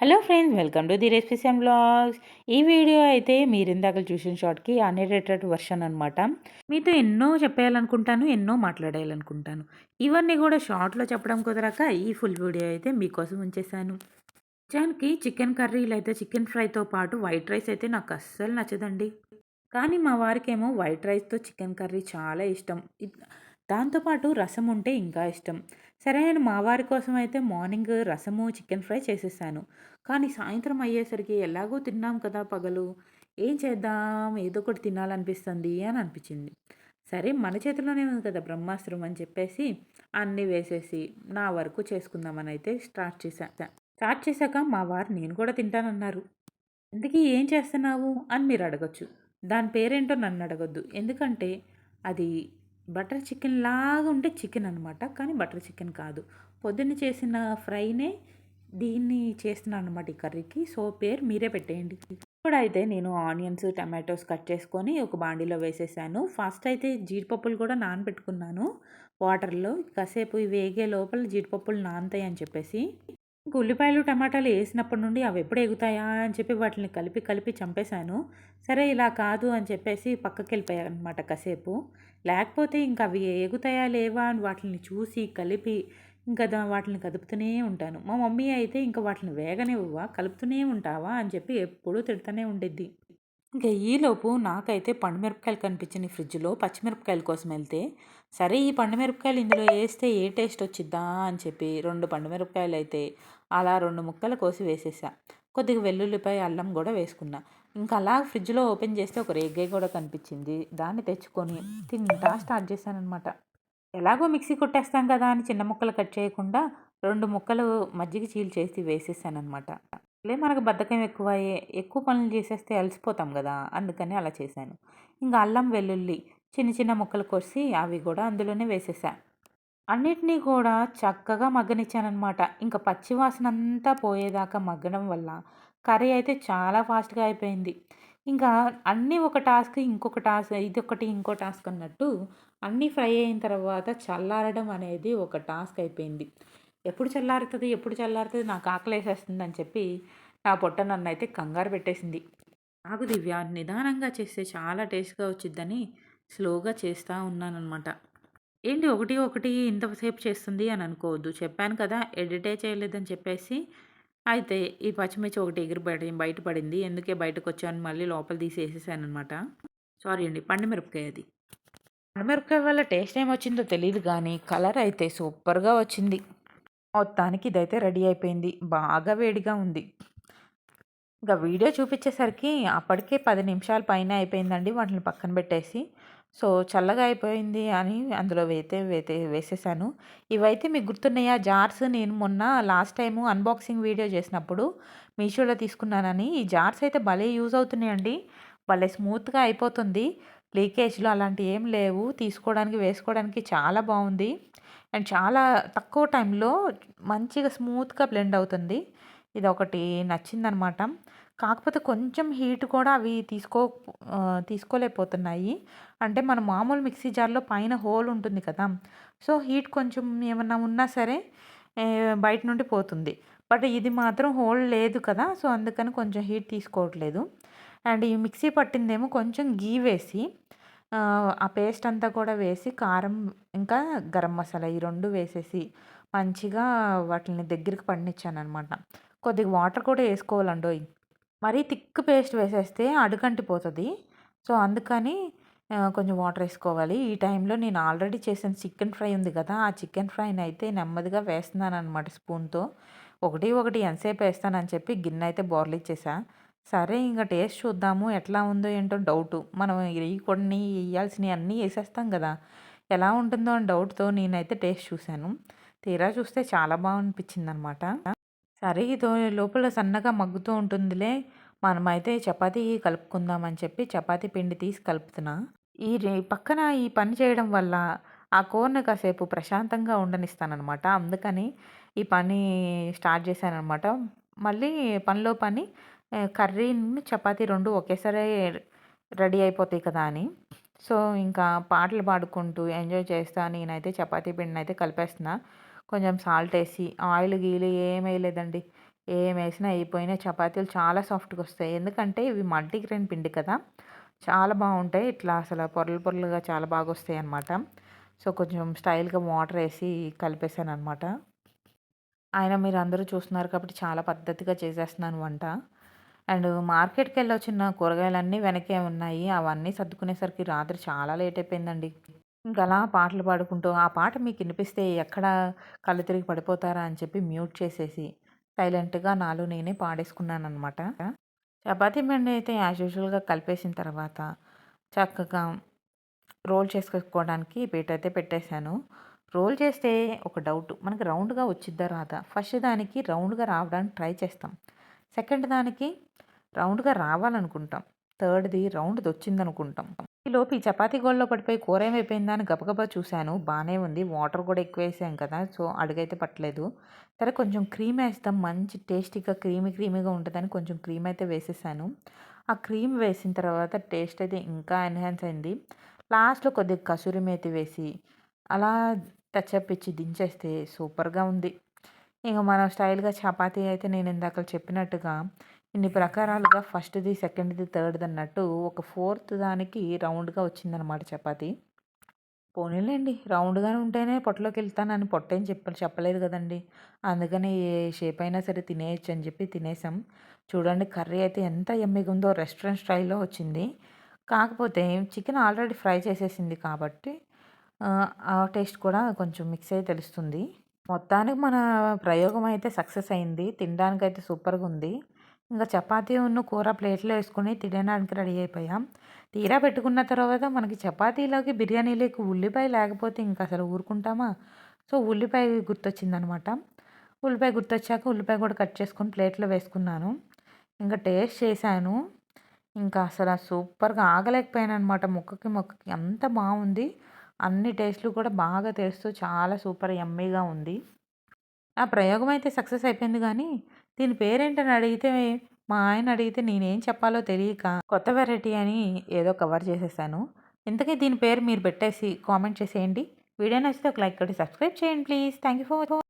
Hello friends welcome to the recipes and blogs ఈ video అయితే మీరు ఇందాక చూసిన షార్ట్కి అన్ఎడిటెడ్ వర్షన్ అనమాట మీతో ఎన్నో చెప్పేయాలనుకుంటాను ఎన్నో మాట్లాడేయాలనుకుంటాను. ఇవన్నీ కూడా షార్ట్లో చెప్పడం కుదరక ఈ ఫుల్ వీడియో అయితే మీకోసం ఉంచేసాను చాన్కి చికెన్ కర్రీలు అయితే చికెన్ ఫ్రైతో పాటు వైట్ రైస్ అయితే నాకు అస్సలు నచ్చదండి. కానీ మా వారికేమో వైట్ రైస్తో చికెన్ కర్రీ చాలా ఇష్టం. దాంతోపాటు రసం ఉంటే ఇంకా ఇష్టం. సరే నేను మా వారి కోసం అయితే మార్నింగ్ రసము చికెన్ ఫ్రై చేసేసాను. కానీ సాయంత్రం అయ్యేసరికి ఎలాగో తిన్నాం కదా పగలు. ఏం చేద్దాం? ఏదో ఒకటి తినాలనిపిస్తుంది అని అనిపించింది. సరే మన చేతిలోనే ఉంది కదా బ్రహ్మాస్త్రం అని చెప్పేసి అన్నీ వేసేసి నా వరకు చేసుకుందామని అయితే స్టార్ట్ చేశా. స్టార్ట్ చేశాక మా వారు నేను కూడా తింటానన్నారు. ఇంతకీ ఏం చేస్తున్నావు? అని మీరు అడగచ్చు. దాని పేరేంటో నన్ను అడగొద్దు. ఎందుకంటే అది బటర్ చికెన్ లాగా ఉంటే చికెన్ అనమాట కానీ బటర్ చికెన్ కాదు. పొద్దున్న చేసిన ఫ్రైనే దీన్ని చేస్తున్నాను అనమాట ఈ కర్రీకి. సో పేరు మీరే పెట్టేయండి. ఇప్పుడైతే నేను ఆనియన్స్ టమాటోస్ కట్ చేసుకొని ఒక బాండీలో వేసేసాను. ఫస్ట్ అయితే జీడిపప్పులు కూడా నానబెట్టుకున్నాను. వాటర్లో కాసేపు వేగే లోపల జీడిపప్పులు నానతాయి అని చెప్పేసి ఉల్లిపాయలు టమాటాలు వేసినప్పటి నుండి అవి ఎప్పుడు ఎగుతాయా అని చెప్పి వాటిని కలిపి కలిపి చంపేశాను. సరే ఇలా కాదు అని చెప్పేసి పక్కకి వెళ్ళిపోయాను అనమాట కాసేపు. లేకపోతే ఇంకా అవి ఎగుతాయా లేవా అని వాటిని చూసి కలిపి ఇంకా వాటిని కదుపుతూనే ఉంటాను. మా మమ్మీ అయితే ఇంకా వాటిని వేగనివ్వవా కలుపుతూనే ఉంటావా అని చెప్పి ఎప్పుడూ తిడుతూనే ఉండిద్ది. ఇంకా ఈలోపు నాకైతే పండుమిరపకాయలు కనిపించింది ఫ్రిడ్జ్లో పచ్చిమిరపకాయల కోసం వెళ్తే సరే ఈ పండుమిరపకాయలు ఇందులో వేస్తే ఏ టేస్ట్ వచ్చిద్దా అని చెప్పి రెండు పండుమిరపకాయలు అయితే అలా రెండు ముక్కలు కోసి వేసేసా. కొద్దిగా వెల్లుల్లిపాయ అల్లం కూడా వేసుకున్నా. ఇంకా అలా ఫ్రిడ్జ్లో ఓపెన్ చేస్తే ఒక రేగ్గాయ కూడా కనిపించింది. దాన్ని తెచ్చుకొని తింటా స్టార్ట్ చేశానమాట ఎలాగో మిక్సీ కొట్టేస్తాం కదా అని చిన్న ముక్కలు కట్ చేయకుండా రెండు ముక్కలు మజ్జిగ చీల్ చేసి వేసేసానమాట లే మనకు బద్ధకం ఎక్కువ ఎక్కువ పనులు చేసేస్తే అలసిపోతాం కదా అందుకని అలా చేశాను. ఇంకా అల్లం వెల్లుల్లి చిన్న చిన్న ముక్కలు కోసి అవి కూడా అందులోనే వేసేసా. అన్నిటినీ కూడా చక్కగా మగ్గనిచ్చానమాట ఇంకా పచ్చివాసన అంతా పోయేదాకా మగ్గడం వల్ల కర్రీ అయితే చాలా ఫాస్ట్గా అయిపోయింది. ఇంకా అన్నీ ఒక టాస్క్ ఇంకొక టాస్క్ ఇది ఒకటి ఇంకో టాస్క్ అన్నట్టు అన్నీ ఫ్రై అయిన తర్వాత చల్లారడం అనేది ఒక టాస్క్ అయిపోయింది. ఎప్పుడు చల్లారుతుంది ఎప్పుడు చల్లారుతుంది నాకు ఆకలి వేసేస్తుంది అని చెప్పి నా పొట్ట నన్ను అయితే కంగారు పెట్టేసింది. నాకు దివ్య నిదానంగా చేస్తే చాలా టేస్ట్గా వచ్చిద్దని స్లోగా చేస్తూ ఉన్నానమాట ఏంటి ఒకటి ఒకటి ఇంతసేపు చేస్తుంది అని అనుకోవద్దు. చెప్పాను కదా ఎడిటే చేయలేదని చెప్పేసి అయితే ఈ పచ్చిమిర్చి ఒకటి ఎగిరిపడి బయటపడింది. ఎందుకే బయటకు వచ్చాను మళ్ళీ లోపల తీసి వేసేసాను అనమాట సారీ అండి పండుమిరపకాయ అది. పండుమిరపకాయ వల్ల టేస్ట్ ఏమొచ్చిందో తెలియదు కానీ కలర్ అయితే సూపర్గా వచ్చింది. మొత్తానికి ఇదైతే రెడీ అయిపోయింది. బాగా వేడిగా ఉంది. ఇంకా వీడియో చూపించేసరికి అప్పటికే పది నిమిషాల పైన అయిపోయిందండి. వాటిని పక్కన పెట్టేసి సో చల్లగా అయిపోయింది అని అందులో వేతే వేతే వేసేసాను. ఇవైతే మీకు గుర్తున్నాయా? జార్స్ నేను మొన్న లాస్ట్ టైము అన్బాక్సింగ్ వీడియో చేసినప్పుడు మీషోలో తీసుకున్నానని. ఈ జార్స్ అయితే భలే యూజ్ అవుతున్నాయండి. భలే స్మూత్గా అయిపోతుంది. లీకేజ్లు అలాంటివి ఏం లేవు. తీసుకోవడానికి వేసుకోవడానికి చాలా బాగుంది. అండ్ చాలా తక్కువ టైంలో మంచిగా స్మూత్గా బ్లెండ్ అవుతుంది. ఇది ఒకటి నచ్చిందనమాట. కాకపోతే కొంచెం హీట్ కూడా అవి తీసుకో తీసుకోలేకపోతున్నాయి. అంటే మన మామూలు మిక్సీ జార్లో పైన హోల్ ఉంటుంది కదా. సో హీట్ కొంచెం ఏమన్నా ఉన్నా సరే బయట నుండి పోతుంది. బట్ ఇది మాత్రం హోల్ లేదు కదా. సో అందుకని కొంచెం హీట్ తీసుకోవట్లేదు. అండ్ ఈ మిక్సీ పట్టిందేమో కొంచెం గీ వేసి ఆ పేస్ట్ అంతా కూడా వేసి కారం ఇంకా గరం మసాలా ఈ రెండు వేసేసి మంచిగా వాటిని దగ్గరికి పండించాను అనమాట కొద్దిగా వాటర్ కూడా వేసుకోవాలండో మరీ థిక్ పేస్ట్ వేసేస్తే అడుగంటిపోతుంది. సో అందుకని కొంచెం వాటర్ వేసుకోవాలి. ఈ టైంలో నేను ఆల్రెడీ చేసిన చికెన్ ఫ్రై ఉంది కదా ఆ చికెన్ ఫ్రైని అయితే నెమ్మదిగా వేస్తున్నాను అనమాట స్పూన్తో. ఒకటి ఒకటి ఎంతసేపు వేస్తానని చెప్పి గిన్నె అయితే బోర్లిచ్చేసా సరే ఇంకా టేస్ట్ చూద్దాము ఎట్లా ఉందో ఏంటో డౌట్. మనం ఈ కొన్ని వేయాల్సినవి అన్నీ వేసేస్తాం కదా. ఎలా ఉంటుందో అని డౌట్తో నేనైతే టేస్ట్ చూశాను. తీరా చూస్తే చాలా బాగా అనిపించింది అనమాట సరే ఇదో లోపల సన్నగా మగ్గుతూ ఉంటుందిలే. మనమైతే చపాతీ కలుపుకుందామని చెప్పి చపాతీ పిండి తీసి కలుపుతున్నా. ఈ పక్కన ఈ పని చేయడం వల్ల ఆ కూరని కాసేపు ప్రశాంతంగా ఉండనిస్తానమాట అందుకని ఈ పని స్టార్ట్ చేశానమాట మళ్ళీ పనిలో పని కర్రీని చపాతీ రెండు ఒకేసారి రెడీ అయిపోతాయి కదా అని. సో ఇంకా పాటలు పాడుకుంటూ ఎంజాయ్ చేస్తా నేనైతే చపాతీ పిండిని అయితే కలిపేస్తున్నా. కొంచెం సాల్ట్ వేసి ఆయిల్ గీలు ఏం వేయలేదండి. ఏం వేసినా అయిపోయినా చపాతీలు చాలా సాఫ్ట్గా వస్తాయి. ఎందుకంటే ఇవి మల్టీగ్రెయిన్ పిండి కదా. చాలా బాగుంటాయి. ఇట్లా అసలు పొరలు పొరలుగా చాలా బాగా వస్తాయి అన్నమాట. సో కొంచెం స్టైల్గా వాటర్ వేసి కలిపేసాను అనమాట ఆయన మీరు అందరూ చూస్తున్నారు కాబట్టి చాలా పద్ధతిగా చేసేస్తున్నాను వంట. అండ్ మార్కెట్కి వెళ్ళి వచ్చిన కూరగాయలన్నీ వెనకే ఉన్నాయి. అవన్నీ సర్దుకునేసరికి రాత్రి చాలా లేట్ అయిపోయిందండి. ఇంకా అలా పాటలు పాడుకుంటూ ఆ పాట మీకు వినిపిస్తే ఎక్కడ కళ్ళు తిరిగి పడిపోతారా? అని చెప్పి మ్యూట్ చేసేసి సైలెంట్గా నాలో నేనే పాడేసుకున్నాను అనమాట చపాతీ పిండి అయితే యాజ్ యూజువల్గా కలిపేసిన తర్వాత చక్కగా రోల్ చేసుకోవడానికి పీట అయితే పెట్టేశాను. రోల్ చేస్తే ఒక డౌట్ మనకి రౌండ్గా వచ్చిద్దా రాదా? ఫస్ట్ దానికి రౌండ్గా రావడానికి ట్రై చేస్తాం. సెకండ్ దానికి రౌండ్గా రావాలనుకుంటాం. థర్డ్ది రౌండ్ది వచ్చిందనుకుంటాం. ఈలోపు ఈ చపాతీ గోల్లో పడిపోయి కూర ఏమైపోయిందా అని గబగబా చూశాను. బాగానే ఉంది. వాటర్ కూడా ఎక్కువ వేసాం కదా సో అడుగైతే పట్టలేదు. సరే కొంచెం క్రీమ్ వేస్తాం. మంచి టేస్టీగా క్రీమీ క్రీమీగా ఉంటుందని కొంచెం క్రీమ్ అయితే వేసేసాను. ఆ క్రీమ్ వేసిన తర్వాత టేస్ట్ అయితే ఇంకా ఎన్హాన్స్ అయింది. లాస్ట్లో కొద్దిగా కసూరి మేతి వేసి అలా టచ్అప్ ఇచ్చి దించేస్తే సూపర్గా ఉంది. ఇంకా మన స్టైల్గా చపాతీ అయితే నేను ఇందాక చెప్పినట్టుగా ఇన్ని ప్రకారాలుగా ఫస్ట్ది సెకండ్ది థర్డ్ది అన్నట్టు ఒక ఫోర్త్ దానికి రౌండ్గా వచ్చిందనమాట చపాతీ. పోనీలేండి రౌండ్గానే ఉంటేనే పొట్టలోకి వెళ్తానని పొట్టేం చెప్ప చెప్పలేదు కదండి. అందుకని ఏ షేప్ అయినా సరే తినేయచ్చు అని చెప్పి తినేసాం. చూడండి కర్రీ అయితే ఎంత ఎమ్మిగా ఉందో రెస్టారెంట్ స్టైల్లో వచ్చింది. కాకపోతే చికెన్ ఆల్రెడీ ఫ్రై చేసేసింది కాబట్టి ఆ టేస్ట్ కూడా కొంచెం మిక్స్ అయ్యి తెలుస్తుంది. మొత్తానికి మన ప్రయోగం అయితే సక్సెస్ అయింది. తినడానికైతే సూపర్గా ఉంది. ఇంకా చపాతీ ఉన్న కూర ప్లేట్లో వేసుకొని తినడానికి రెడీ అయిపోయాం. తీరా పెట్టుకున్న తర్వాత మనకి చపాతీలోకి బిర్యానీలోకి ఉల్లిపాయ లేకపోతే ఇంకా అసలు ఊరుకుంటామా? సో ఉల్లిపాయ గుర్తొచ్చిందనమాట. ఉల్లిపాయ గుర్తొచ్చాక ఉల్లిపాయ కూడా కట్ చేసుకొని ప్లేట్లో వేసుకున్నాను. ఇంకా టేస్ట్ చేశాను. ఇంకా అసలు సూపర్గా ఆగలేకపోయాను అనమాట ముక్కకి మొక్కకి. అంత బాగుంది. అన్ని టేస్ట్లు కూడా బాగా తెలుస్తూ చాలా సూపర్ ఎమ్మీగా ఉంది. ఆ ప్రయోగం అయితే సక్సెస్ అయిపోయింది కానీ దీని పేరేంటని అడిగితే మా ఆయన అడిగితే నేనేం చెప్పాలో తెలియక కొత్త వెరైటీ అని ఏదో కవర్ చేసేసాను. ఇంతకీ దీని పేరు మీరు పెట్టేసి కామెంట్ చేసేయండి. వీడియో నచ్చితే ఒక లైక్ కొట్టి సబ్స్క్రైబ్ చేయండి ప్లీజ్. Thank you for